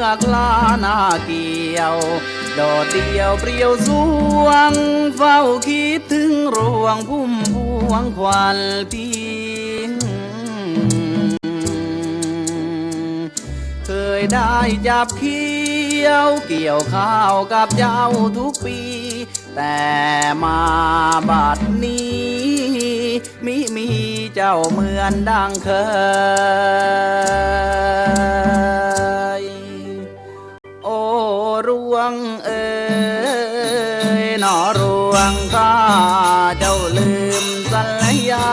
ือกลาหน้าเกี่ยวโดดเดียวเปรียวสวง เฝ้าคิดถึงรวงพุ่มพวงควันพิงเคยได้จับเคี้ยวเกี่ยวข้าวกับเจ้าทุกปี แต่มาบัดนี้มิมีเจ้าเหมือนดังเคย วงข้าเจ้าลืมสัญญา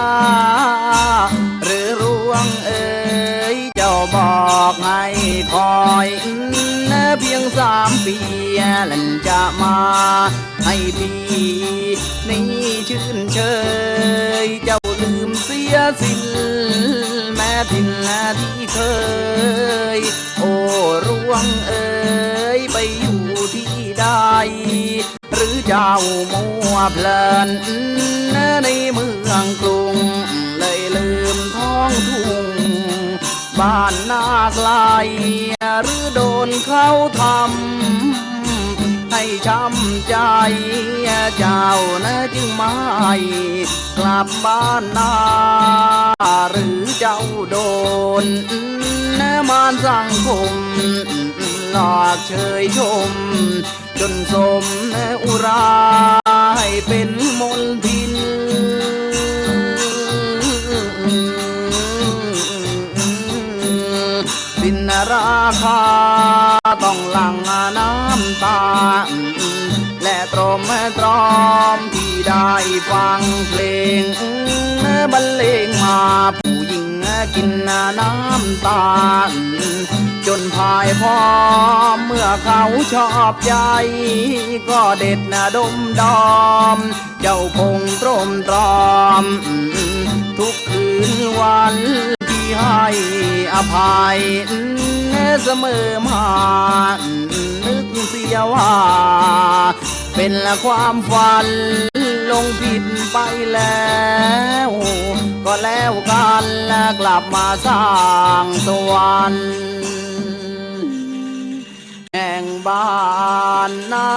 หรือรวงเอ๋ยเจ้าบอกให้คอยเพียงสามปีลันจะมาให้พี่นี่ชื่นเชย เจ้าลืมเสียสิ้นแม่ทินที่เคย โอ้รวงเอ๋ย เจ้ามัวเพลินในเมืองกรุง เลยลืมท้องทุ่ง บ้านนาไกลหรือโดนเขาทำ ให้ช้ำใจ เจ้านะจึงไม่กลับบ้านนาหรือเจ้าโดนมารสังคมหลอกเชยชม จนสมอุราให้เป็นมนทิน สินราคาต้องหลังน้ำตา และตรมตรอมที่ได้ฟังเพลงบรรเลงมาผู้หญิงกินน้ำตา จนพายพอมเมื่อเขาชอบใจ ก็เด็ดนะดมดอม เจ้าคงตรมตรอม ทุกคืนวันที่ให้อภัยเสมอมานึกเสียว่า เป็นละความฝันลงผิดไปแล้ว ก็แล้วกันกลับมาสร้างสวรรค์ บ้านนา